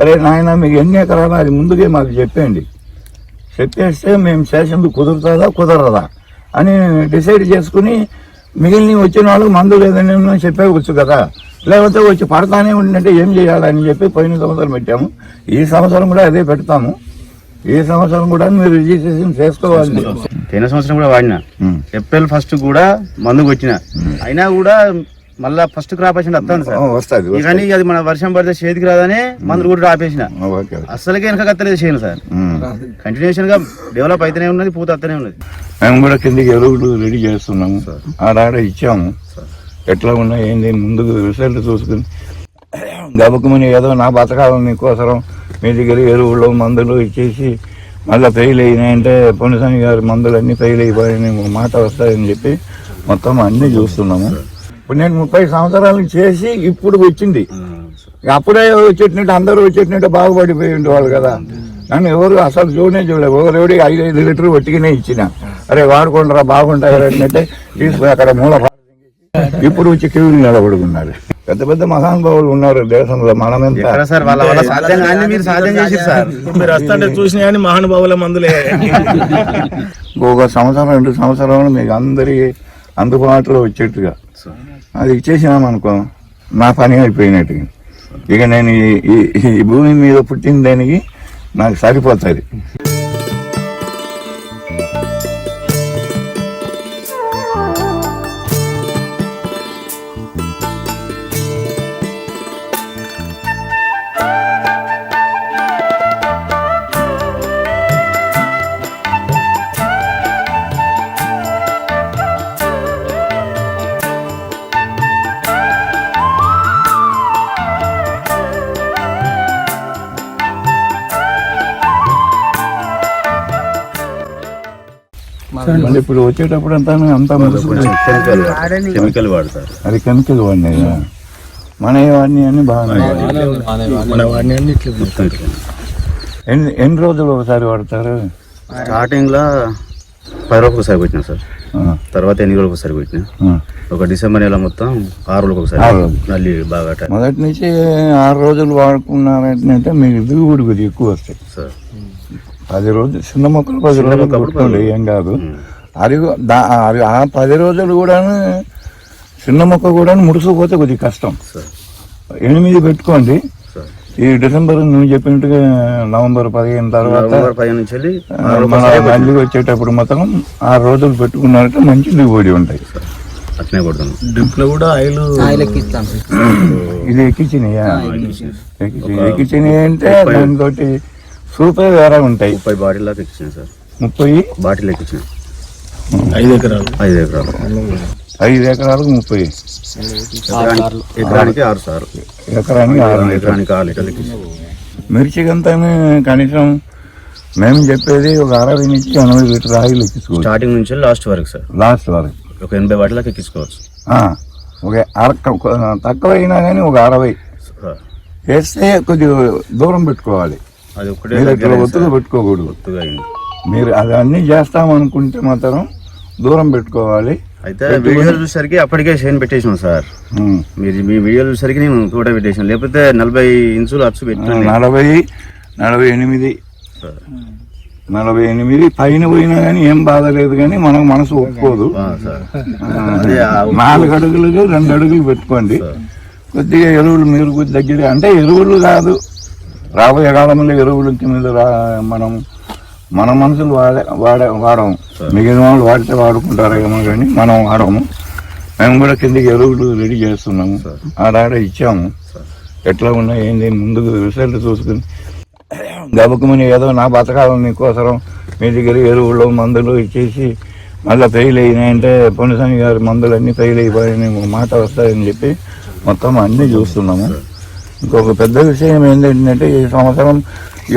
అరే నాయన మీకు ఎన్ని ఎకరాలు అది ముందుగే మాకు చెప్పండి చెప్పేస్తే మేము చేసేందుకు కుదురుతుందా కుదరదా అని డిసైడ్ చేసుకుని మిగిలిన వచ్చిన వాళ్ళకి మందు లేదని చెప్పేవచ్చు కదా. లేకపోతే వచ్చి పడతానే ఉండిందంటే ఏం చేయాలని చెప్పి పోయిన సంవత్సరం పెట్టాము. ఈ సంవత్సరం కూడా అదే పెడతాము. ఈ సంవత్సరం కూడా మీరు రిజిస్ట్రేషన్ చేసుకోవాలి. పోయిన సంవత్సరం కూడా వాడిన. ఏప్రిల్ ఫస్ట్ కూడా మందు కొట్టిన అయినా కూడా మళ్ళా ఫస్ట్ క్రాప్ వచ్చింది వస్తాను సార్. వస్తుంది కానీ అది మన వర్షం పడితే చేతికి రాదని మందులు కూడా ఆపేసిన అస్సలకే వెనక కత్తలేదు చేయను సార్. కంటిన్యూషన్గా డెవలప్ అయితేనే ఉన్నది పూత వస్తూనే ఉన్నది. మేము కూడా కిందికి ఎరువులు రెడీ చేస్తున్నాము. ఆడాడ ఇచ్చాము. ఎట్లా ఉన్నాయి ఏంది ముందుకు రిజల్ట్ చూసుకుని. గబుకుమని ఏదో నా బతకాలని కోసరం మీ దగ్గర ఎరువులు మందులు ఇచ్చేసి మళ్ళీ ఫెయిల్ అయినాయంటే పొన్నిసాని గారి మందులు అన్ని ఫెయిల్ అయిపోయాయని మాట వస్తాయని చెప్పి మొత్తం అన్ని చూస్తున్నాము. ఇప్పుడు నేను ముప్పై సంవత్సరాలు చేసి ఇప్పుడు వచ్చింది. అప్పుడే వచ్చేటట్టు అందరూ వచ్చేటట్టు బాగుపడిపోయి ఉండేవాళ్ళు కదా. నన్ను ఎవరు అసలు చూడనే చూడలేదు ఒకరు ఎవడి ఐదు ఐదు లీటర్ ఒట్టిగానే ఇచ్చిన. అరే వాడుకుంటారా బాగుంటాయి అంటే తీసుకుని అక్కడ మూల ఇప్పుడు వచ్చి క్యూలు నిలబడుకున్నారు. పెద్ద పెద్ద మహానుభావులు ఉన్నారు దేశంలో మీరు వస్తుంటే చూసినా కానీ మహానుభావుల మందులే. ఒక సంవత్సరం రెండు సంవత్సరాలు మీకు అందరి అందుబాటులో వచ్చేట్టుగా. అది ఇచ్చేసినాం అనుకో నా పని అయిపోయినట్టు. ఇక నేను ఈ- ఈ- ఈ భూమి మీద పుట్టిన దానికి నాకు సరిపోతుంది. మళ్ళీ ఇప్పుడు వచ్చేటప్పుడు అంతా అంతా కెమికల్ వాడతారు అది కెమికల్ వాడినాయి మన వాడిని. అన్ని బాగా మన వాడిని అన్ని ఇట్లా మొత్తం ఇట్లా. ఎన్ని ఎన్ని రోజులు ఒకసారి వాడతారు? స్టార్టింగ్లో పది రోజులకు ఒకసారి పెట్టినా సార్. ఆ, తర్వాత ఎన్ని రోజులకు ఒకసారి పెట్టినా. ఒక డిసెంబర్ నెల మొత్తం ఆరు రోజులకు ఒకసారి రోజులు. మళ్ళీ బాగా మొదటి నుంచి ఆరు రోజులు వాడుకున్నారంటే మీకు దిగుబడి కొద్దిగా ఎక్కువ వస్తాయి. సార్. పది రోజులు చిన్న మొక్కలు పది రోజులు కొట్టుకోండి ఏం కాదు. అది అది ఆ పది రోజులు కూడా చిన్న మొక్క కూడా ముడుచుకుపోతే కొద్దిగా కష్టం. ఎనిమిది పెట్టుకోండి. సార్. ఈ డిసెంబర్ నువ్వు చెప్పినట్టుగా నవంబర్ పదిహేను తర్వాత మళ్ళీ వచ్చేటప్పుడు మొత్తం ఆరు రోజులు పెట్టుకున్నారంటే మంచి దిగుబడి ఉంటాయి. అట్లనే కొడుతున్నాం డ్రిప్లో కూడా ఆయిల్ ఇది ఎక్కించినాయా ఎక్కించి ఎక్కించినాయి అంటే దానితో సూపర్ వేరే ఉంటాయి. ముప్పై బాటిల్ దాకా ఎక్కించిన సార్. ముప్పై? బాటిల్ ఎక్కించిన ఐదు ఎకరాలు. ఐదు ఎకరాలు. ఐదు ఎకరాలకు ముప్పై. ఎకరానికి ఎకరానికి ఆరు సార్. ఎకరానికి ఆరు. ఎకరానికి ఆరు లీటర్లు ఎక్కించిన మిర్చికంతా కనీసం మేము చెప్పేది ఒక అరవై నుంచి ఎనభై లీటర్ ఆయిల్ ఎక్కించుకోవచ్చు స్టార్టింగ్ నుంచి లాస్ట్ వరకు సార్. లాస్ట్ వరకు. ఒక ఎనభై బాటిల్ దాకా ఎక్కించుకోవచ్చు ఆ, ఒక అర తక్కువ అయినా కానీ ఒక అరవై. వేస్తే కొద్దిగా దూరం పెట్టుకోవాలి. అది ఒకటే మీరు ఒత్తుగా. పెట్టుకోకూడదు. ఒత్తుగా అయింది. మీరు అది అన్ని చేస్తామనుకుంటే మాత్రం దూరం పెట్టుకోవాలి. అయితే వీడియోలు చూసరికి అప్పటికే షైన్ పెట్టేసినాం సార్. మీరు మీ వీడియోలు చూసరికి నేను తోట పెట్టేసాను. లేకపోతే నలభై ఇంచులు అచ్చు పెట్టండి. నలభై నలభై ఎనిమిది. నలభై ఎనిమిది పైన పోయినా కానీ ఏం బాధ లేదు కానీ మనకు మనసు ఒప్పుకోదు. నాలుగు అడుగులు రెండు అడుగులు పెట్టుకోండి. కొద్దిగా ఎరువులు మీరు దగ్గర అంటే ఎరువులు కాదు. రాబోయే కాలంలో ఎరువుల కింద రా మనం మన మనుషులు వాడే వాడే వాడము. మిగిలిన వాళ్ళు వాడితే వాడుకుంటారేమో కానీ మనం వాడము. మేము కూడా కిందకి ఎరువులు రెడీ చేస్తున్నాము. ఆడాడ ఇచ్చాము. ఎట్లా ఉన్నాయి ఏంది ముందుకు రిజల్ట్ చూసుకుని. గబుకుమని ఏదో నా బతకాలని కోసరం మీ దగ్గర ఎరువులు మందులు ఇచ్చేసి మళ్ళీ ఫెయిల్ అయినాయంటే పొన్నిసాని గారి మందులు అన్ని ఫెయిల్ అయిపోయాయని మాట వస్తాయని చెప్పి మొత్తం అన్ని చూస్తున్నాము. ఇంకొక పెద్ద విషయం ఏంటంటే ఈ సంవత్సరం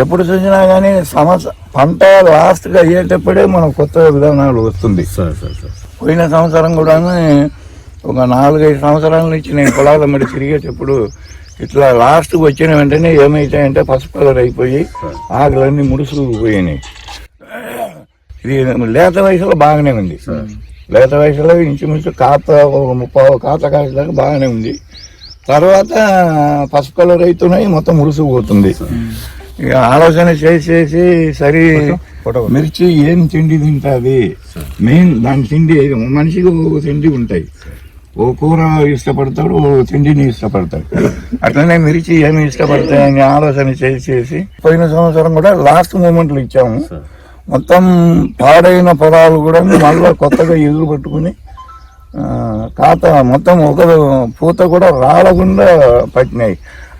ఎప్పుడు చూసినా కానీ సంవత్సరం పంట లాస్ట్గా అయ్యేటప్పుడే మన కొత్త విధానాలు వస్తుంది. Sir sir sir. పోయిన సంవత్సరం కూడా ఒక నాలుగైదు సంవత్సరాల నుంచి నేను పొలాల మీద తిరిగేటప్పుడు ఇట్లా లాస్ట్ వచ్చిన వెంటనే ఏమైతాయంటే పసుపు కలర్ అయిపోయి ఆకులన్నీ ముడుసుకుపోయినాయి. ఇది లేత వయసులో బాగానే ఉంది. లేత వయసులో ఇంచుమించు కాత ఒక ముప్పై కాత కాసేదాకా బాగానే ఉంది. తర్వాత పసుపు కలర్ అవుతున్నాయి మొత్తం మురుసుకుపోతుంది ఇక ఆలోచన చేసి చేసి సరే మిర్చి ఏం తిండి తింటుంది? మెయిన్ దాని తిండి మనిషికి ఒక తిండి ఉంటాయి. ఓ కూర ఇష్టపడతాడు ఓ తిండిని ఇష్టపడతాడు. అట్లనే మిర్చి ఏమి ఇష్టపడతాయని ఆలోచన చేసి చేసి పోయిన సంవత్సరం కూడా లాస్ట్ మూమెంట్లు ఇచ్చాము. మొత్తం పాడైన పొలాలు కూడా మళ్ళీ కొత్తగా ఎదురు పట్టుకుని ఖాతా మొత్తం ఒక పూత కూడా రాలకుండా పట్టినాయి.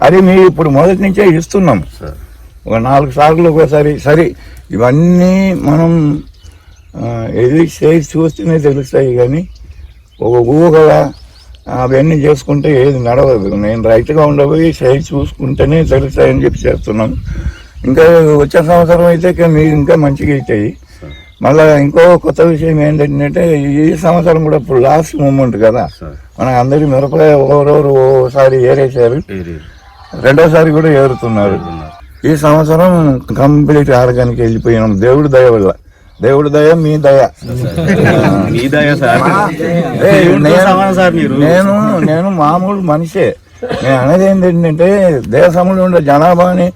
అది మీ ఇప్పుడు మొదటి నుంచే ఇస్తున్నాం. ఒక నాలుగు సార్లు ఒకసారి సరే ఇవన్నీ మనం ఇది చేసి చూస్తేనే తెలుస్తాయి కానీ ఒక ఊగల అవన్నీ చేసుకుంటే ఏది నడవదు. నేను రైతుగా ఉండబోయి చేసి చూసుకుంటేనే తెలుస్తాయని చెప్పి చేస్తున్నాం. ఇంకా వచ్చే సంవత్సరం అయితే మీరు ఇంకా మంచిగా అవుతాయి. మళ్ళా ఇంకో కొత్త విషయం ఏంటంటే ఈ సంవత్సరం కూడా ఇప్పుడు లాస్ట్ మూమెంట్ కదా. మన అందరి మిరపకాయ ఒకరోజు ఓసారి ఏరేశారు. రెండోసారి కూడా ఏరుతున్నారు. ఈ సంవత్సరం కంప్లీట్ ఆర్గానిక్ వెళ్ళిపోయినాం. దేవుడి దయ వల్ల. దేవుడి దయ మీ దయ. మీ దయ సార్. నేను నేను మామూలు మనిషే. నేను అనేది ఏంటంటే దేశంలో ఉండే జనాభాని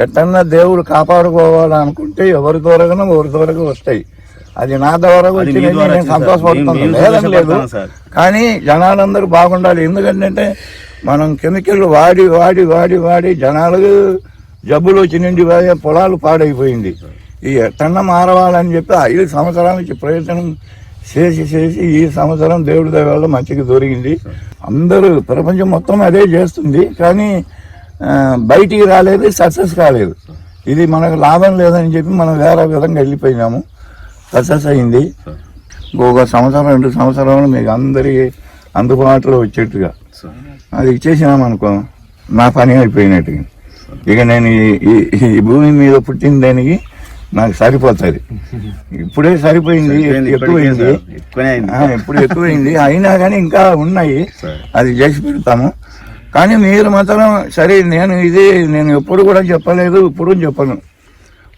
ఎట్టన్నా దేవుడు కాపాడుకోవాలనుకుంటే ఎవరి ద్వారాగా ఎవరి ద్వారా వస్తాయి. అది నా ద్వారా వచ్చింది నేను. సంతోషపడుతున్నాను లేదని లేదు. కానీ జనాలందరూ బాగుండాలి. ఎందుకంటే మనం కెమికల్ వాడి వాడి వాడి వాడి జనాలకు జబ్బులు వచ్చి నిండి పోయే పొలాలు పాడైపోయింది. ఈ ఎట్టన్న మారవాలని చెప్పి ఐదు సంవత్సరాల నుంచి ప్రయత్నం చేసి చేసి ఈ సంవత్సరం దేవుడి దయ వల్ల మంచిగా దొరికింది. అందరూ ప్రపంచం మొత్తం అదే చేస్తుంది. కానీ బయటికి రాలేదు సక్సెస్ కాలేదు. ఇది మనకు లాభం లేదని చెప్పి మనం వేరే విధంగా వెళ్ళిపోయినాము. సక్సెస్ అయింది. ఇంకొక సంవత్సరం రెండు సంవత్సరాలు మీకు అందరికి అందుబాటులో వచ్చేట్టుగా. అది ఇచ్చేసినాం అనుకో నా పని అయిపోయినట్టుగా ఇక నేను ఈ- భూమి మీద పుట్టిన దానికి నాకు సరిపోతుంది. ఇప్పుడే సరిపోయింది ఎక్కువైంది ఇప్పుడు ఎక్కువైంది అయినా కానీ ఇంకా ఉన్నాయి. అది చేసి పెడతాము. కానీ మీరు మాత్రం సరే నేను ఇది నేను ఎప్పుడు కూడా చెప్పలేదు ఇప్పుడు చెప్పను.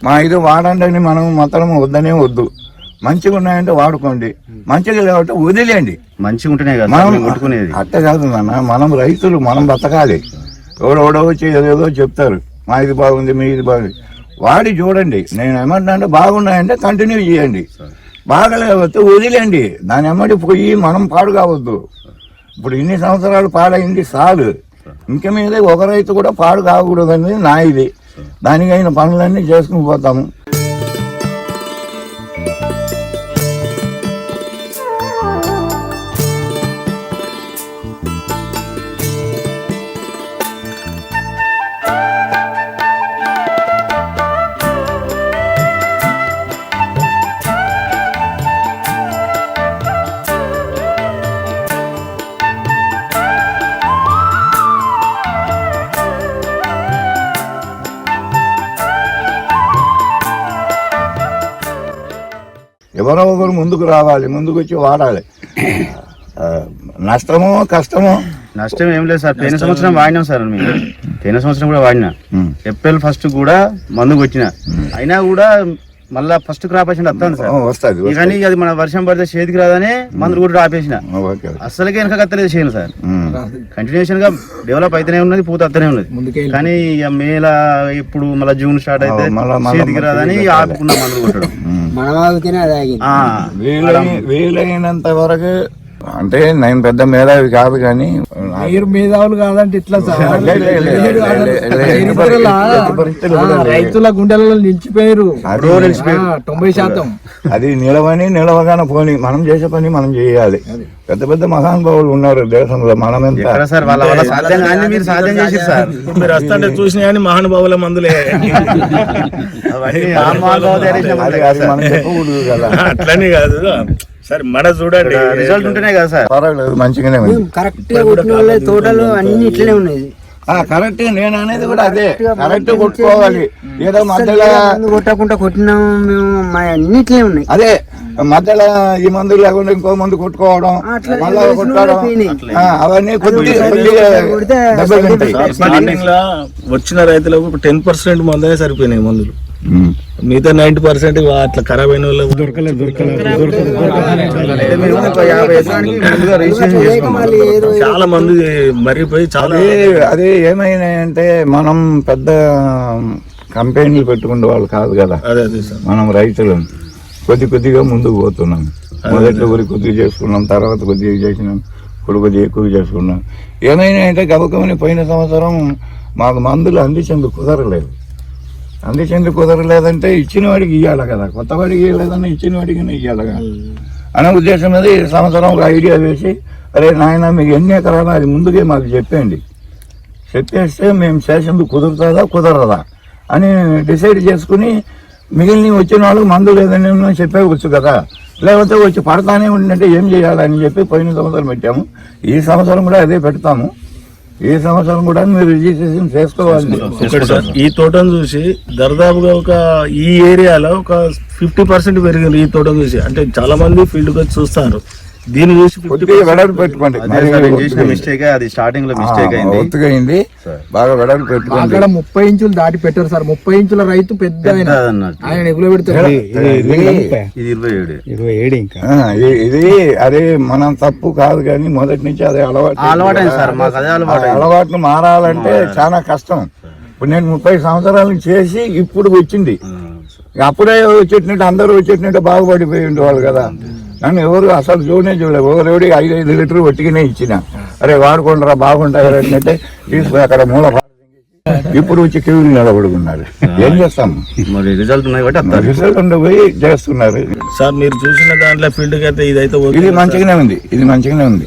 మా ఇది వాడండి మనం మాత్రం వద్దనే వద్దు. మంచిగా ఉన్నాయంటే వాడుకోండి. మంచిగా లేవంటే వదిలేయండి. మంచిగా ఉంటేనే కదా మనం కొట్టుకునేది అట్ట కాదు నాన్న మనం రైతులు మనం బతకాలి. ఎవడెవడో వచ్చి ఏదేదో చెప్తారు. మా ఇది బాగుంది మీ ఇది బాగుంది. వాడి చూడండి. నేను ఏమంటున్నా అంటే బాగున్నాయంటే కంటిన్యూ చేయండి. బాగలేకపోతే వదిలేండి దాని ఎమ్మడి పోయి మనం పాడు కావద్దు. ఇప్పుడు ఇన్ని సంవత్సరాలు పాడైంది చాలు ఇంక మీద ఒక రైతు కూడా పాడు కాకూడదని నా ఇది. దానికైన పనులన్నీ చేసుకుని పోతాము. ఎవరో ఒకరు ముందుకు రావాలి ముందుకు వచ్చి వాడాలి నష్టమో కష్టమో నష్టం ఏం లేదు సార్. పోయిన సంవత్సరం వాడినాం సార్ మేము. పోయిన సంవత్సరం కూడా వాడినా. ఏప్రిల్ ఫస్ట్ కూడా మందుకు వచ్చిన అయినా కూడా మళ్ళా ఫస్ట్ క్రాప్ వచ్చింది వస్తాను సార్. వస్తది కానీ అది మన వర్షం పడితే చేతికి రాదని మందులు కూడా ఆపేసిన. అస్సలకే వెనక కత్తలేదు చేయను సార్. కంటిన్యూషన్గా డెవలప్ అయితేనే ఉన్నది పూత వస్తూనే ఉన్నది. కానీ ఇక మేల ఇప్పుడు మళ్ళీ జూన్ స్టార్ట్ అయితే చేతికి రాదని. ఆపుకున్న మందులు కొట్టడం. మనం ఆగితేనే అది ఆగింది. వీలైనంత వరకు అంటే నేను పెద్ద మేధావి కాదు కానీ మీరు మేధావులు కాదంటే ఇట్లా. రైతుల గుండెలలో నిలిచిపోయారు. తొంభై శాతం. అది నిలవని నిలవగానే పోని మనం చేసే పని మనం చేయాలి. పెద్ద పెద్ద మహానుభావులు ఉన్నారు దేశంలో మనం ఎంత మీరు సాధ్యం చేసిరు సార్. ఇప్పుడు మీరు వస్తుంటే చూసినా కానీ మహానుభావుల మందులే. అది మనం చెప్పకూడదు కదా. అట్లని కాదు. సరే మన చూడండి. రిజల్ట్ ఉంటేనే కదా సార్. పర్వాలేదు మంచిగానే ఉంది. కరెక్ట్ తోటలు అన్ని ఇట్లనే ఉన్నాయి. ఆ, కరెక్ట్ నేను అనేది కూడా అదే. కరెక్ట్ కొట్టుకోవాలి. ఏదో మధ్యలో కొట్టకుండా కొట్టినాము మేము మా అన్ని ఇట్లనే ఉన్నాయి. అదే మధ్యలో ఈ మందు లేకుండా ఇంకో మందు కొట్టుకోవడం మళ్ళా కొట్టుకోవడం అవన్నీ కొద్ది కొద్దిగా స్టార్టింగ్లో వచ్చిన రైతులకు టెన్ పర్సెంట్ మందే సరిపోయినాయి మందులు. మిగతా నైన్టీ పర్సెంట్ అట్లా ఖరాబ్ అయిన వాళ్ళు దొరకలేదు చాలా మంది మరిగిపోయి చాలా అదే అదే ఏమైనాయంటే మనం పెద్ద కంపెనీలు పెట్టుకునే వాళ్ళు కాదు కదా. అదే అదే సార్. మనం రైతులం. కొద్ది కొద్దిగా ముందుకు పోతున్నాం. మొదట్లో కొద్ది కొద్దిగా చేసుకున్నాం తర్వాత కొద్దిగా చేసినాం ఇప్పుడు కొద్దిగా ఎక్కువ చేసుకున్నాం. ఏమైనా అంటే గబకమని పోయిన సంవత్సరం మాకు మందులు అందించేందుకు కుదరలేదు. అందుకెందుకు కుదరలేదంటే ఇచ్చిన వాడికి ఇవ్వాలి కదా. కొత్త వాడికి ఇవ్వలేదన్నా ఇచ్చిన వాడికి ఇవ్వాలి కదా. అనే ఉద్దేశం మీద ఈ సంవత్సరం ఒక ఐడియా వేసి అరే నాయన మీకు ఎన్ని ఎకరాలు అది ముందుగా మాకు చెప్పండి చెప్పేస్తే మేము చేసేందుకు కుదురుతుందా కుదరదా? అని డిసైడ్ చేసుకుని మిగిలిన వచ్చిన వాళ్ళు మందు లేదని చెప్పేవచ్చు కదా. లేకపోతే వచ్చి పడతానే ఉండంటే ఏం చేయాలని చెప్పి పోయిన సంవత్సరం పెట్టాము. ఈ సంవత్సరం కూడా అదే పెడతాము. ఈ సంవత్సరం కూడా మీరు రిజిస్ట్రేషన్ చేసుకోవాలి. సార్ ఈ తోటను చూసి దర్దాపుగా ఒక ఈ ఏరియాలో ఒక ఫిఫ్టీ పర్సెంట్ పెరిగింది ఈ తోటను చూసి. అంటే చాలా మంది ఫీల్డ్ వచ్చి చూస్తారు. దీన్ని చూసి 50% కొద్దిగా వెడల్పు పెట్టుకోండి. చేసిన మిస్టేక్ అది స్టార్టింగ్లో మిస్టేక్ అయింది. ఒత్తుగా అయింది బాగా వెడల్పు పెట్టుకోండి. అక్కడ ముప్పై ఇంచులు దాటి పెట్టారు సార్. ముప్పై ఇంచుల రైతు పెద్ద ఆయన. ఎగులో పెడతారు ఇది ఇరవై ఏడు. ఆ, ఇ- ఇది అదే మనం తప్పు కాదు కానీ మొదటి నుంచి అదే అలవాటు ఆ అలవాటైంది సార్, మాకు అదే అలవాటు ఆ అలవాటును మారాలంటే చాలా కష్టం. ఇప్పుడు నేను ముప్పై సంవత్సరాలు చేసి ఇప్పుడు వచ్చింది. అప్పుడే వచ్చేటట్టు అందరూ వచ్చేటట్టు బాగుపడిపోయి ఉండేవాళ్ళు కదా. నన్ను ఎవరు అసలు చూడనే చూడలేదు ఒకరెవడి ఐదు ఐదు లీటర్ ఒట్టిగానే ఇచ్చిన. అరే వాడుకుంటారా బాగుంటారు అంటే తీసుకుని అక్కడ మూల ఇప్పుడు వచ్చి క్యూ నిలబడుకున్నారు. ఏం చేస్తాం? మరి రిజల్ట్ ఉన్నాయి కాబట్టి రిజల్ట్ పోయి చేస్తున్నారు. సార్ మీరు చూసిన దాంట్లో ఫీల్డ్ అయితే ఇదైతే ఇది. మంచిగానే ఉంది. ఇది మంచిగానే ఉంది.